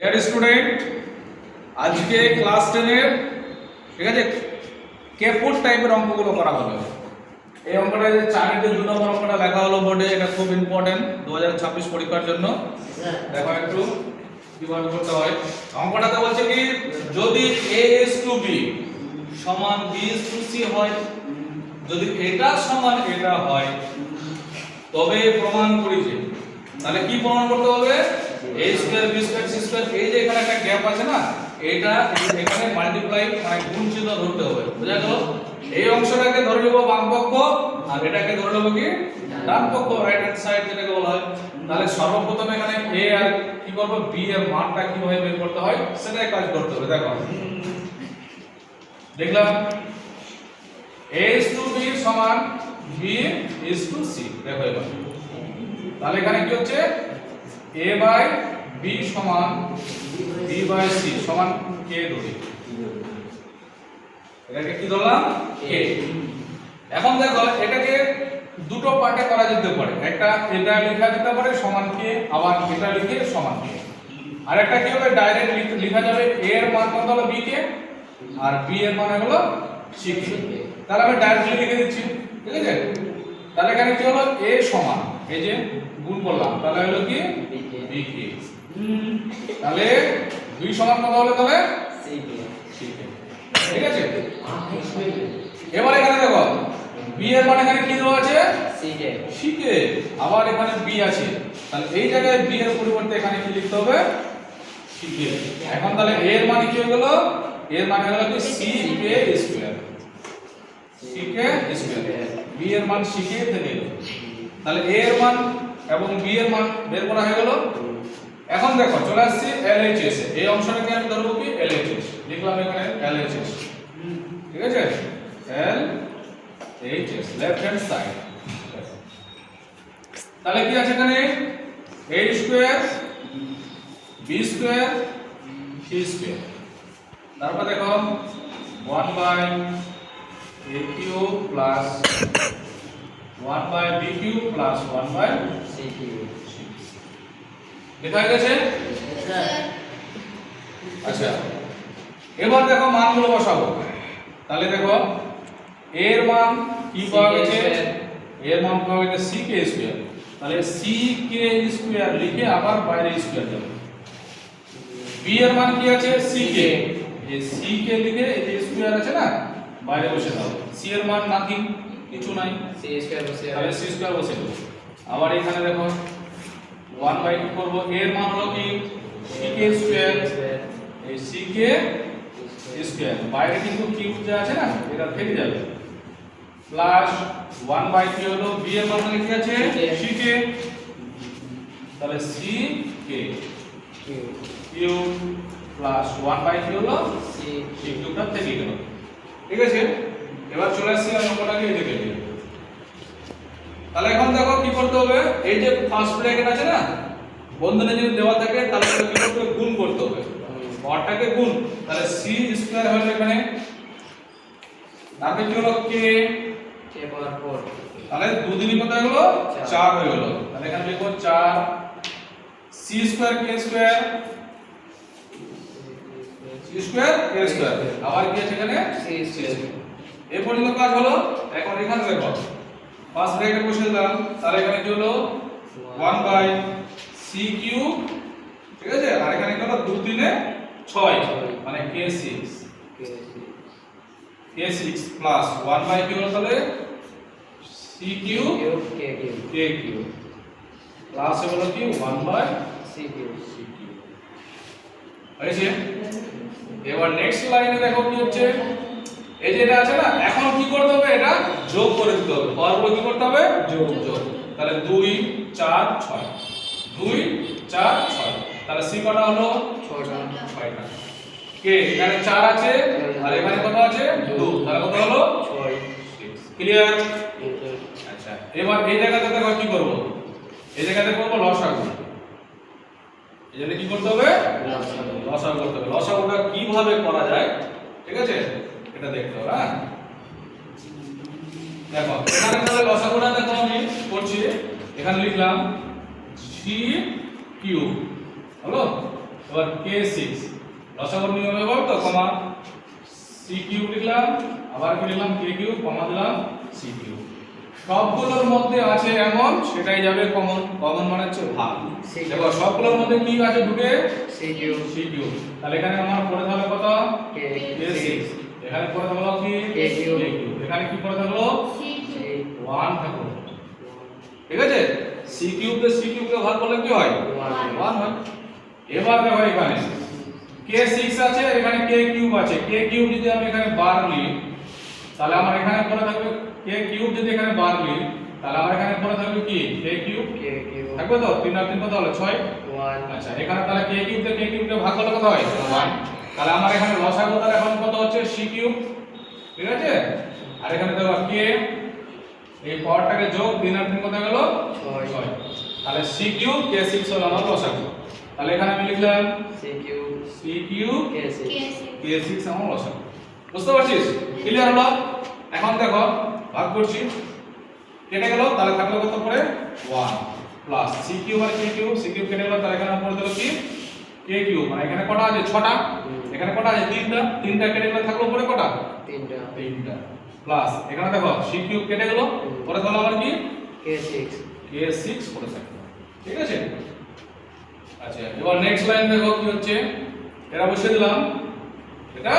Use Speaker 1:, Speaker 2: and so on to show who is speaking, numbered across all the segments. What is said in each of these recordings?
Speaker 1: Dear student আজকে class টেনের ঠিক আছে? কেপুট টাইপের অঙ্কগুলো করা হবে এই অঙ্কটা যে চারের যে দু নম্বর অঙ্কটা লেখা হলো বোর্ডে, এটা খুব ইম্পর্টেন্ট দু হাজার ছাব্বিশ পরীক্ষার জন্য। দেখো একটু কীভাবে করতে হয়। অঙ্কটাতে বলছে কি, যদি এ এস টু বি সমান বি এস টু সি হয়, যদি এটা সমান এটা হয়, তবে প্রমাণ করি যে, তাহলে কি প্রমাণ করতে হবে? A স্কয়ার স্কয়ার এই যে এখানে একটা গ্যাপ আছে না, এটা এখানে মাল্টিপ্লাই মানে গুণ চিহ্ন ধরতে হবে। বুঝা গেল? এই অংশটাকে ধরে নেব বাম আর এটাকে ধরে নেব কি? ডান পক্ষ বলা হয়। তাহলে সর্বপ্রথম এখানে a আর কি করব? B এর মানটা কীভাবে বের করতে হয়? সেটাই কাজ করতে হবে, দেখো। দেখলাম? A is to সমান b is to c দেখো তাহলে এখানে কি হচ্ছে? A বাই b সমান b বাই c, সমান k ধরি। এটাকে কি ধরলাম? K এখন দেখো, এটাকে দুটো পার্টে করা যেতে পারে। একটা এটা লেখা যেতে পারে সমান k, আবার এটা লিখে সমান k আর একটা কি হবে? ডাইরেক্ট লেখা যাবে a এর মান কত হলো? B কে আর b এর মান হলো c কে তাহলে আমি ডাইরেক্টলি লিখে দিচ্ছি। ঠিক আছে? তাহলে এখানে কি হলো? A সমান। এই যে গুণ করলাম তাহলে হলো কি? B কে তাহলে 2 সমান কত হলো তাহলে? ঠিক আছে? এবার এখানে দেখো b এর মান এখানে কি দেওয়া আছে? C কে আবার এখানে b আছে। তাহলে এই জায়গায় b এর পরিবর্তে এখানে কি লিখতে হবে? C কে এখন তাহলে a এর মান কি হয়ে গেল? এর মান গেল কি? C K square c K square b এর মান c কে থেকে গেল। তাহলে এ এর মান এবং বি এর মান বের করা হয়ে গেল। এখন দেখো, চলে আসছি LHS এ। এই অংশটাকে আমি ধরবো কি? LHS লিখলাম এখানে LHS ঠিক আছে? L H S left hand side তাহলে কি আছে এখানে? A square B square c square তারপর দেখো 1 by a cube plus 1 by b cube plus 1 by লেখা হয়ে গেছে? আচ্ছা। এবার দেখো মানগুলো বসাবো। তাহলে দেখো এর মান কি পাওয়া গেছে? এর মান পাওয়া গেছে c কে স্কয়ার তাহলে c কে স্কয়ার লিখে আবার বাইরে স্কয়ার দেব। B এর মান কি আছে? C কে এই c কে লিখে এই স্কয়ার আছে না বাইরে বসে দাও। C এর মান নাথিং। কিছু নাই। সি স্কয়ার বসে তাহলে c স্কয়ার বসে দেবো আবার এখানে দেখো 1 বাই কি করব। এর মান হলো কি? C কে স্কয়ার এই c কে স্কয়ার বাইরে কিন্তু কিউব যা আছে না এটা থেকে যাবে। প্লাস 1 বাই কি হলো b এর মান কি আছে? C কে তাহলে c K cube plus 1 by কি হলো c কিউবটা থেকে গেল। ঠিক আছে? এবার চলে আসছি আমি অঙ্কটাকে এদিকে। তাহলে এখন দেখো কি করতে হবে? এই যে ফার্স্ট ব্র্যাকেট আছে না বন্ধনে যদি দেওয়া থাকে তাহলে কি করতে হবে? গুণ করতে হবে। হরটাকে গুণ। তাহলে c স্কয়ার হলো এখানে। তারপরে কি হলো? k তাহলে দুদিনই কত হলো? গেলো
Speaker 2: চার।
Speaker 1: 4 হয়ে গেল। তাহলে এখানে লিখব 4 c square k square c square k square আবার কি আছে এখানে? এই পর্যন্ত কাজ হলো এখন এখানে দেখো। ফার্স্ট ব্র্যাকেট বসিয়ে দিলাম তাহলে এখানে কি হলো? 1 বাই c কিউব ঠিক আছে? আর এখানে কি হলো? 2 দিনে 6 মানে k6 k6 প্লাস 1 বাই কি হলো তাহলে c cube k cube plus হলো কি? 1 বাই c কিউব হয়েছে? এবার নেক্সট লাইনে দেখো কি হচ্ছে? এই যে এটা আছে না এখন কি করতে হবে এটা? যোগ করে দিতে হবে। পাওয়ারগুলো কি করতে হবে? যোগ যোগ। তাহলে 2 4 6 2 4 6 তাহলে সি কটা হলো? 6টা কে? এখানে 4 আছে আর এখানে কত আছে? 2 তাহলে কত হলো? ক্লিয়ার আচ্ছা এবার এই জায়গাতে দেখো কি করব? এই জায়গাতে করব লসাগু। এই জন্য কি করতে হবে? লসাগু করতে হবে। লসাগুটা কীভাবে করা যায়? ঠিক আছে? এটা দেখতে হবে হ্যাঁ? দেখো এখানে তাহলে লসাগুটা দেখো আমি করছি। এখানে লিখলাম সি কিউব হলো? এবার কে সিক্স লসাগু নিয়মে বল তো কমা সি কিউব লিখলাম আবার কি লিখলাম? কে কিউব কমা দিলাম সি কিউব সবগুলোর মধ্যে আছে এমন সেটাই যাবে কমন কমন মানে হচ্ছে ভাগ। দেখো সবগুলোর মধ্যে কি আছে ঢুকে?
Speaker 2: সি কিউব
Speaker 1: সি কিউব তাহলে এখানে আমার পড়ে থাকল কত?
Speaker 2: কে
Speaker 1: সিক্স এখানে পড়ে থাকল কি। এখানে কি পড়ে থাকল ওয়ান থাকল ঠিক আছে? C cube K C cube কে ভাগ করলে কি হয়?
Speaker 2: ওয়ান
Speaker 1: হয়। এবার দেখো এখানে। কে সিক্স আছে এখানে কে কিউব আছে। কে কিউব যদি আমি এখানে বার নিই তাহলে আমার এখানে পড়ে থাকবে কে কিউব যদি এখানে বার নিই তাহলে আমার এখানে পড়ে থাকবে কি? কে কিউব
Speaker 2: কে কিউব
Speaker 1: থাকবে তো? তিন আর তিন কত হলো? ছয়।
Speaker 2: ওয়ান
Speaker 1: আচ্ছা এখানে তাহলে কে কিউব কে কিউব কে ভাগ করলে কত হয়? ওয়ান তাহলে আমার এখানে লসাগু তাহলে এখন কত হচ্ছে? সি কিউব ঠিক আছে? আর এখানে দেখো কে এই পাওয়ারটাকে যোগ তিন আর তিন কত গেল?
Speaker 2: ছয়।
Speaker 1: তাহলে সি কিউব কে সিক্স হলো আমার লসাগু তাহলে এখানে আমি লিখলাম
Speaker 2: C cube
Speaker 1: C cube
Speaker 2: K six
Speaker 1: K six আমার লসাগু বুঝতে পারছিস? ক্লিয়ার হলো? এখন দেখো ভাগ করছি। কেটে গেল তাহলে থাকল কত পরে? 1 প্লাস সি কিউব আর কে কিউব সি কিউব কেটে গেল তাহলে এখানে পড়ে দিল কি? কে কিউব মানে এখানে কটা আছে? ছটা। এখানে কটা আছে? তিনটা? তিনটা কেটে গেলে থাকল পরে কটা?
Speaker 2: তিনটা।
Speaker 1: তিনটা। প্লাস এখানে দেখো সি কিউব কেটে গেল। পরে তাহলে আমার কি?
Speaker 2: কে সিক্স
Speaker 1: কে সিক্স পড়ে থাকবে ঠিক আছে? আচ্ছা এবার নেক্সট লাইন দেখো কি হচ্ছে? এটা বসিয়ে দিলাম। এটা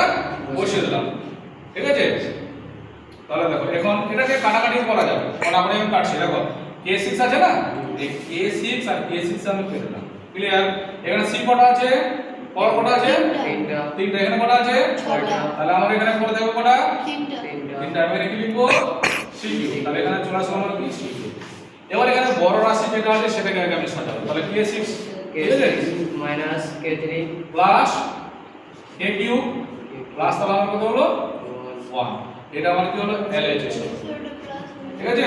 Speaker 1: বসিয়ে দিলাম। ঠিক আছে? তাহলে দেখো এখন এটাকে কাটাকাটি করা যাবে। কাটাকাটি আমি কাটছি দেখো। কে সিক্স আছে না? এই কে সিক্স আর কে সিক্স আমি কেটে দিলাম। ক্লিয়ার এখানে সি কটা আছে? পর কটা আছে?
Speaker 2: তিনটা।
Speaker 1: তিনটা। এখানে কটা আছে?
Speaker 2: ছয়টা।
Speaker 1: তাহলে আমার এখানে করে থাকবে কটা?
Speaker 2: তিনটা।
Speaker 1: তিনটা। আমি এখানে লিখব? সি তাহলে এখানে চলে আসলো আমার কি? সি এবার এখানে বড় রাশি যেটা আছে সেটাকে আগে আমি সাজাবো। তাহলে কে সিক্স
Speaker 2: কে
Speaker 1: ঠিক
Speaker 2: minus K three
Speaker 1: plus K cube plus তাহলে আমার কত হলো?
Speaker 2: ওয়ান
Speaker 1: 1 এটা আমার কি হলো? এলএইচএস ঠিক আছে?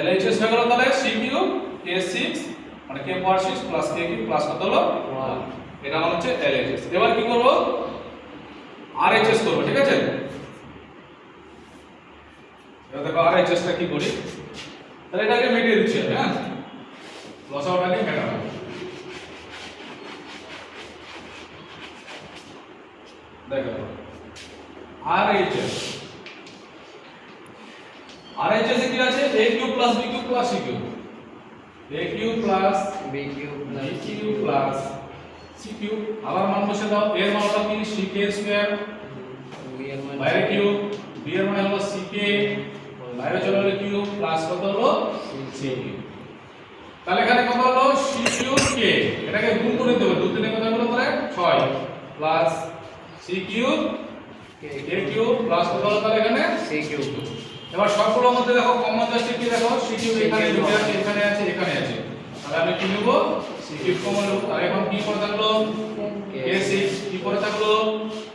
Speaker 1: এলএইচএস হয়ে গেল তাহলে সি কিউ কে সিক্স মানে K power six plus K cube plus কত হলো?
Speaker 2: One.
Speaker 1: 1 এটা আমার হচ্ছে এলএইচএস এবার কি করব? আরএইচএস করব ঠিক আছে? এবার দেখো আরএইচএস টা কি করি? তাহলে এটাকে মিটিয়ে দিচ্ছি হ্যাঁ? লসাওটাকে মেটাবো। দেখো আরএইচএস আরএইচএস এ কি আছে? A cube plus b cube plus c cube a cube plus
Speaker 2: B cube
Speaker 1: b
Speaker 2: plus
Speaker 1: cube plus c cube আবার মান বসে দাও এর মানটা কি? Ck স্কয়ার
Speaker 2: বি এর
Speaker 1: বাইরে কিউব b এর মানে হলো ck বাইরে চলে গেলে কিউব প্লাস কত হলো? C কিউব তাহলে এখানে কত হলো? কিউব k এটাকে গুণ করে দেবো দু তিনে কত হলো তাহলে 6 plus c cube
Speaker 2: K
Speaker 1: k cube plus কত হলো তাহলে এখানে?
Speaker 2: সি কিউব
Speaker 1: এবার সবগুলোর মধ্যে দেখো কমন যাচ্ছে কি দেখো? C কিউব এখানে দুটো আছে এখানে আছে এখানে আছে। তাহলে আমি কি নেব? c কিউব কমন নেব। আর এখন কি করে থাকল? K6 কি করে থাকল?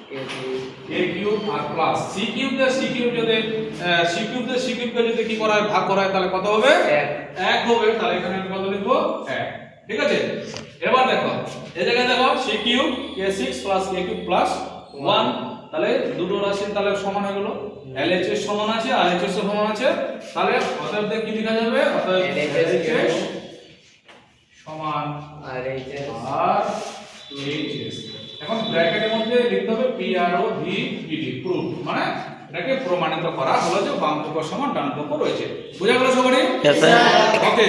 Speaker 2: কে থ্রি
Speaker 1: k কিউব আর প্লাস c কিউব দিয়ে c কিউব যদি আহ, c কিউব দিয়ে c কিউব কে যদি কি করা হয় ভাগ করা হয় তাহলে কত হবে?
Speaker 2: এক।
Speaker 1: এক হবে। তাহলে এখানে আমি কত লিখব? এক। ঠিক আছে? এবার দেখো। এই জায়গায় দেখো c cube k6 plus k cube plus 1 তাহলে দুটো রাশি তাহলে সমান হয়ে গেল। LHS সমান আছে আর HS এর সমান আছে। তাহলে অতএব কি লেখা যাবে? অতএব
Speaker 2: LHS
Speaker 1: LHS সমান
Speaker 2: আর এই যে
Speaker 1: আর এইচএস এখন ব্র্যাকেটের মধ্যে লিখতে হবে P R O V E D proof মানে এটাকে প্রমাণিত করা হলো যে বাম পক্ষ সমান ডান পক্ষ রয়েছে। বুঝা গেল সবারই? ওকে